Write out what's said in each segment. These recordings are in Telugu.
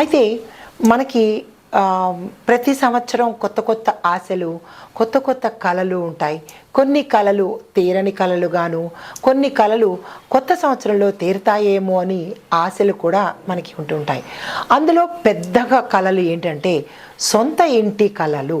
అయితే మనకి ప్రతి సంవత్సరం కొత్త కొత్త ఆశలు కొత్త కొత్త కళలు ఉంటాయి. కొన్ని కళలు తీరని కళలు గాను కొన్ని కళలు కొత్త సంవత్సరంలో తీరుతాయేమో అని ఆశలు కూడా మనకి ఉంటుంటాయి. అందులో పెద్దగా కళలు ఏంటంటే సొంత ఇంటి కళలు.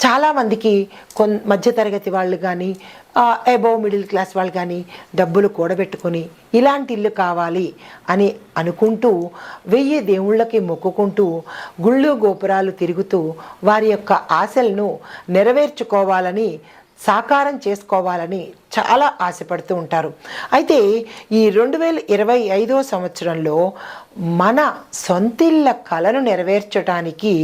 చాలామందికి కొన్ మధ్యతరగతి వాళ్ళు కానీ అబోవ్ మిడిల్ క్లాస్ వాళ్ళు కానీ డబ్బులు కూడబెట్టుకొని ఇలాంటి ఇల్లు కావాలి అని అనుకుంటూ వెయ్యి దేవుళ్ళకి మొక్కుకుంటూ గుళ్ళు గోపురాలు తిరుగుతూ వారి యొక్క ఆశలను నెరవేర్చుకోవాలని సాకారం చేసుకోవాలని చాలా ఆశపడుతూ ఉంటారు. అయితే ఈ రెండు వేల ఇరవై ఐదో సంవత్సరంలో మన సొంతిళ్ళ కళను నెరవేర్చడానికి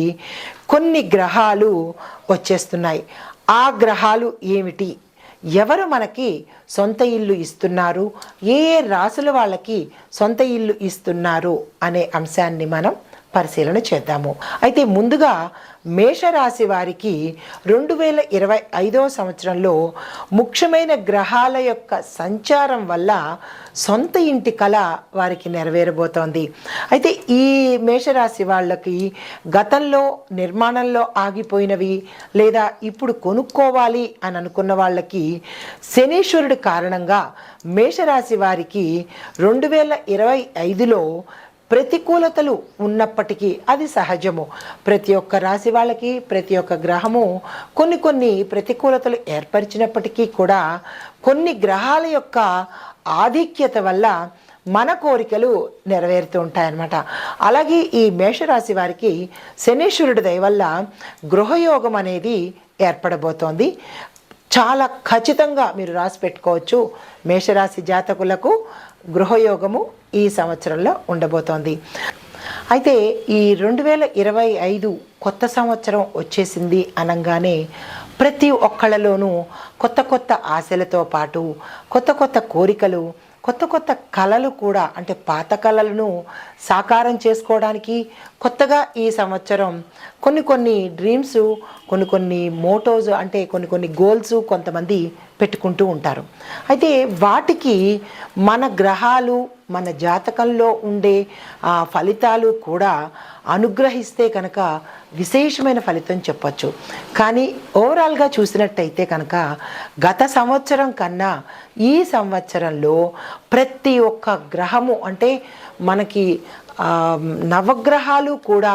కొన్ని గ్రహాలు వచ్చేస్తున్నాయి. ఆ గ్రహాలు ఏమిటి? ఎవరు మనకి సొంత ఇల్లు ఇస్తున్నారు? ఏ ఏ రాసుల వాళ్ళకి సొంత ఇల్లు ఇస్తున్నారు? అనే అంశాన్ని మనం పరిశీలన చేద్దాము. అయితే ముందుగా మేషరాశి వారికి రెండు వేల ఇరవై ఐదవ సంవత్సరంలో ముఖ్యమైన గ్రహాల యొక్క సంచారం వల్ల సొంత ఇంటి కళ వారికి నెరవేరబోతోంది. అయితే ఈ మేషరాశి వాళ్ళకి గతంలో నిర్మాణంలో ఆగిపోయినవి లేదా ఇప్పుడు కొనుక్కోవాలి అని అనుకున్న వాళ్ళకి శనీశ్వరుడు కారణంగా మేషరాశి వారికి రెండు వేల ఇరవై ఐదులో ప్రతికూలతలు ఉన్నప్పటికీ అది సహజము. ప్రతి ఒక్క రాశి వాళ్ళకి ప్రతి ఒక్క గ్రహము కొన్ని కొన్ని ప్రతికూలతలు ఏర్పరిచినప్పటికీ కూడా కొన్ని గ్రహాల యొక్క ఆధిక్యత వల్ల మన కోరికలు నెరవేరుతూ ఉంటాయన్నమాట. అలాగే ఈ మేషరాశి వారికి శనీశ్వరుడి దయవల్ల గృహయోగం అనేది ఏర్పడబోతోంది. చాలా ఖచ్చితంగా మీరు రాసి పెట్టుకోవచ్చు. మేషరాశి జాతకులకు గృహయోగము ఈ సంవత్సరంలో ఉండబోతోంది. అయితే ఈ రెండు వేల ఇరవై ఐదు కొత్త సంవత్సరం వచ్చేసింది అనగానే ప్రతి ఒక్కళ్ళలోనూ కొత్త కొత్త ఆశలతో పాటు కొత్త కొత్త కోరికలు కొత్త కొత్త కళలు కూడా అంటే పాత కళలను సాకారం చేసుకోవడానికి కొత్తగా ఈ సంవత్సరం కొన్ని కొన్ని డ్రీమ్స్ కొన్ని కొన్ని మోటోస్ అంటే కొన్ని కొన్ని గోల్స్ కొంతమంది పెట్టుకుంటూ ఉంటారు. అయితే వాటికి మన గ్రహాలు మన జాతకంలో ఉండే ఆ ఫలితాలు కూడా అనుగ్రహిస్తే కనుక విశేషమైన ఫలితం చెప్పచ్చు. కానీ ఓవరాల్గా చూసినట్టయితే కనుక గత సంవత్సరం కన్నా ఈ సంవత్సరంలో ప్రతి ఒక్క గ్రహము అంటే మనకి నవగ్రహాలు కూడా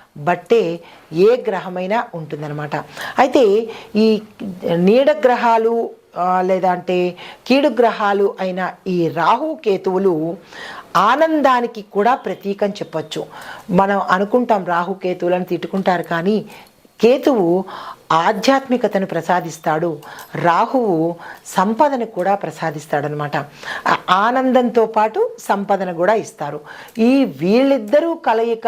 బట్టే ఏ గ్రహమైనా ఉంటుందన్నమాట. అయితే ఈ నీడ గ్రహాలు లేదా అంటే కీడు గ్రహాలు అయిన ఈ రాహు కేతువులు ఆనందానికి కూడా ప్రతీకం చెప్పచ్చు. మనం అనుకుంటాం రాహు కేతువులను తిట్టుకుంటారు కానీ కేతువు ఆధ్యాత్మికతను ప్రసాదిస్తాడు రాహువు సంపదను కూడా ప్రసాదిస్తాడనమాట ఆనందంతో పాటు సంపదను కూడా ఇస్తారు. ఈ వీళ్ళిద్దరూ కలయిక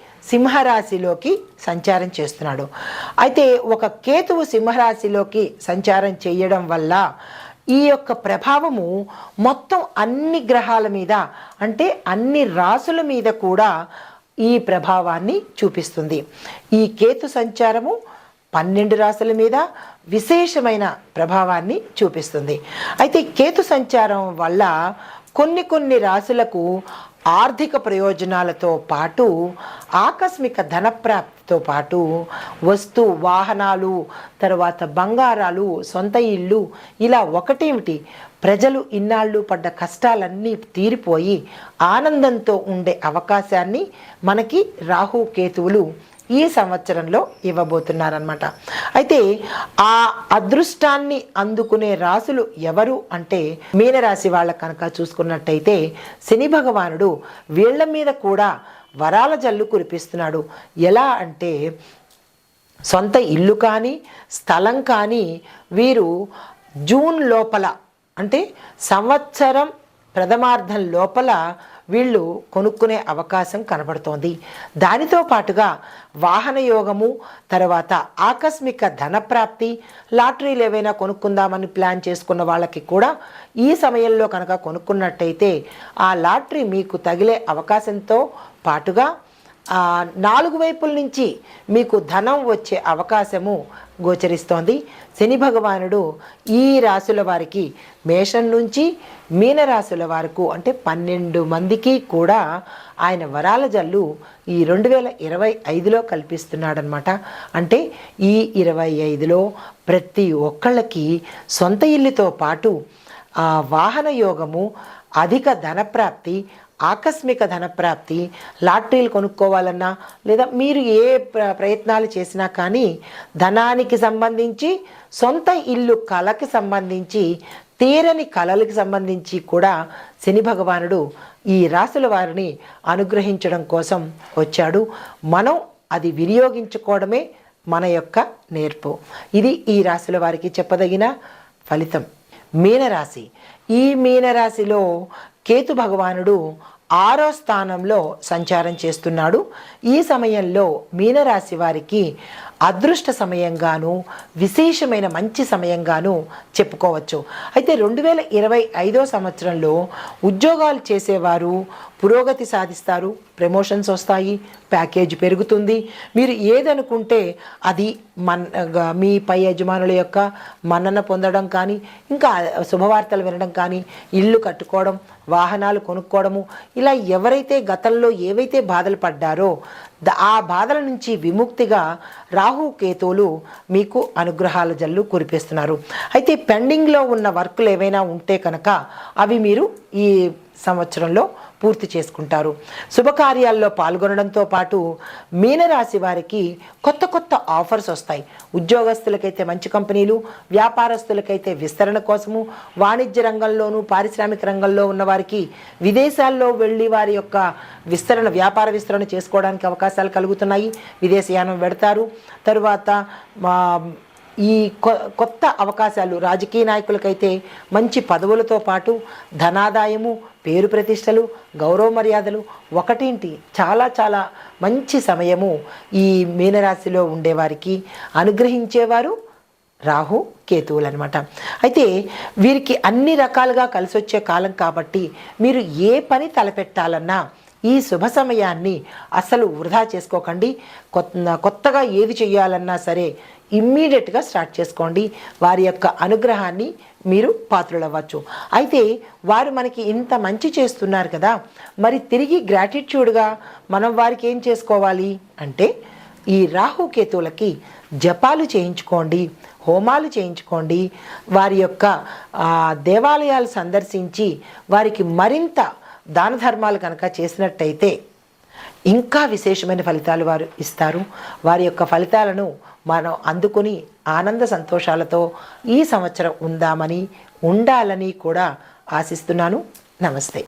సింహరాశిలోకి సంచారం చేస్తున్నాడు. అయితే ఒక కేతువు సింహరాశిలోకి సంచారం చేయడం వల్ల ఈ యొక్క ప్రభావము మొత్తం అన్ని గ్రహాల మీద అంటే అన్ని రాసుల మీద కూడా ఈ ప్రభావాన్ని చూపిస్తుంది. ఈ కేతు సంచారము పన్నెండు రాశుల మీద విశేషమైన ప్రభావాన్ని చూపిస్తుంది. అయితే కేతు సంచారం వల్ల కొన్ని కొన్ని రాశులకు ఆర్థిక ప్రయోజనాలతో పాటు ఆకస్మిక ధనప్రాప్తితో పాటు వస్తు వాహనాలు తర్వాత బంగారాలు సొంత ఇల్లు ఇలా ఒకటేమిటి? ప్రజలు ఇన్నాళ్ళు పడ్డ కష్టాలన్నీ తీరిపోయి ఆనందంతో ఉండే అవకాశాన్ని మనకి రాహు కేతువులు ఈ సంవత్సరంలో ఇవ్వబోతున్నారనమాట అయితే ఆ అదృష్టాన్ని అందుకునే రాసులు ఎవరు అంటే మీనరాశి వాళ్ళ కనుక చూసుకున్నట్టయితే శని భగవానుడు వీళ్ళ మీద కూడా వరాల జల్లు కురిపిస్తున్నాడు. ఎలా అంటే సొంత ఇల్లు కానీ స్థలం కానీ వీరు జూన్ లోపల అంటే సంవత్సరం ప్రథమార్థం లోపల వీళ్ళు కొనుక్కునే అవకాశం కనబడుతోంది. దానితో పాటుగా వాహన యోగము తర్వాత ఆకస్మిక ధనప్రాప్తి లాటరీలు ఏవైనా కొనుక్కుందామని ప్లాన్ చేసుకున్న వాళ్ళకి కూడా ఈ సమయంలో కనుక కొనుక్కున్నట్టయితే ఆ లాటరీ మీకు తగిలే అవకాశంతో పాటుగా నాలుగు వైపుల నుంచి మీకు ధనం వచ్చే అవకాశము గోచరిస్తోంది. శని భగవానుడు ఈ రాశుల వారికి మేషం నుంచి మీనరాశుల వరకు అంటే పన్నెండు మందికి కూడా ఆయన వరాల జల్లు ఈ రెండు వేల ఇరవై ఐదులో కల్పిస్తున్నాడనమాట అంటే ఈ ఇరవై ఐదులో ప్రతి ఒక్కళ్ళకి సొంత ఇల్లుతో పాటు వాహన యోగము అధిక ధనప్రాప్తి ఆకస్మిక ధనప్రాప్తి లాటరీలు కొనుక్కోవాలన్నా లేదా మీరు ఏ ప్ర- ప్రయత్నాలు చేసినా కానీ ధనానికి సంబంధించి సొంత ఇల్లు కళకి సంబంధించి తీరని కళలకు సంబంధించి కూడా శని భగవానుడు ఈ రాశుల వారిని అనుగ్రహించడం కోసం వచ్చాడు. మనం అది వినియోగించుకోవడమే మన యొక్క నేర్పు. ఇది ఈ రాశుల వారికి చెప్పదగిన ఫలితం. మీనరాశి. ఈ మీనరాశిలో కేతు భగవానుడు ఆరో స్థానంలో సంచారం చేస్తున్నాడు. ఈ సమయంలో మీనరాశి వారికి అదృష్ట సమయంగాను విశేషమైన మంచి సమయంగాను చెప్పుకోవచ్చు. అయితే రెండు వేల ఇరవై ఐదో సంవత్సరంలో ఉద్యోగాలు చేసేవారు పురోగతి సాధిస్తారు ప్రమోషన్స్ వస్తాయి ప్యాకేజ్ పెరుగుతుంది. మీరు ఏదనుకుంటే అది మన్ మీ పై యజమానుల యొక్క మన్నన పొందడం కానీ ఇంకా శుభవార్తలు వినడం కానీ ఇల్లు కట్టుకోవడం వాహనాలు కొనుక్కోవడము ఇలా ఎవరైతే గతంలో ఏవైతే బాధలు పడ్డారో ఆ బాధల నుంచి విముక్తిగా రాహు కేతువులు మీకు అనుగ్రహాల జల్లు కురిపిస్తున్నారు. అయితే పెండింగ్లో ఉన్న వర్కులు ఏవైనా ఉంటే కనుక అవి మీరు ఈ సంవత్సరంలో పూర్తి చేసుకుంటారు. శుభకార్యాల్లో పాల్గొనడంతో పాటు మీనరాశి వారికి కొత్త కొత్త ఆఫర్స్ వస్తాయి. ఉద్యోగస్తులకైతే మంచి కంపెనీలు వ్యాపారస్తులకైతే విస్తరణ కోసము వాణిజ్య రంగంలోనూ పారిశ్రామిక రంగంలో ఉన్న వారికి విదేశాల్లో వెళ్ళి వారి యొక్క విస్తరణ వ్యాపార విస్తరణ చేసుకోవడానికి అవకాశాలు కలుగుతున్నాయి. విదేశయానం పెడతారు తరువాత ఈ కొ- కొత్త అవకాశాలు రాజకీయ నాయకులకైతే మంచి పదవులతో పాటు ధనాదాయము పేరు ప్రతిష్టలు గౌరవ మర్యాదలు ఒకటింటి? చాలా చాలా మంచి సమయము ఈ మీనరాశిలో ఉండేవారికి అనుగ్రహించేవారు రాహు కేతువులు అనమాట అయితే వీరికి అన్ని రకాలుగా కలిసి వచ్చే కాలం కాబట్టి మీరు ఏ పని తలపెట్టాలన్నా ఈ శుభ సమయాన్ని అసలు వృధా చేసుకోకండి. కొత్త కొత్తగా ఏది చేయాలన్నా సరే ఇమ్మీడియట్గా స్టార్ట్ చేసుకోండి. వారి యొక్క అనుగ్రహాన్ని మీరు పాత్రులవ్వచ్చు. అయితే వారు మనకి ఇంత మంచి చేస్తున్నారు కదా మరి తిరిగి గ్రాటిట్యూడ్గా మనం వారికి ఏం చేసుకోవాలి? అంటే ఈ రాహుకేతువులకి జపాలు చేయించుకోండి హోమాలు చేయించుకోండి. వారి యొక్క దేవాలయాలు సందర్శించి వారికి మరింత దాన ధర్మాలు కనుక చేసినట్టయితే ఇంకా విశేషమైన ఫలితాలు వారు ఇస్తారు. వారి యొక్క ఫలితాలను మనం అందుకొని ఆనంద సంతోషాలతో ఈ సంవత్సరం ఉందామని ఉండాలని కూడా ఆశిస్తున్నాను. నమస్తే.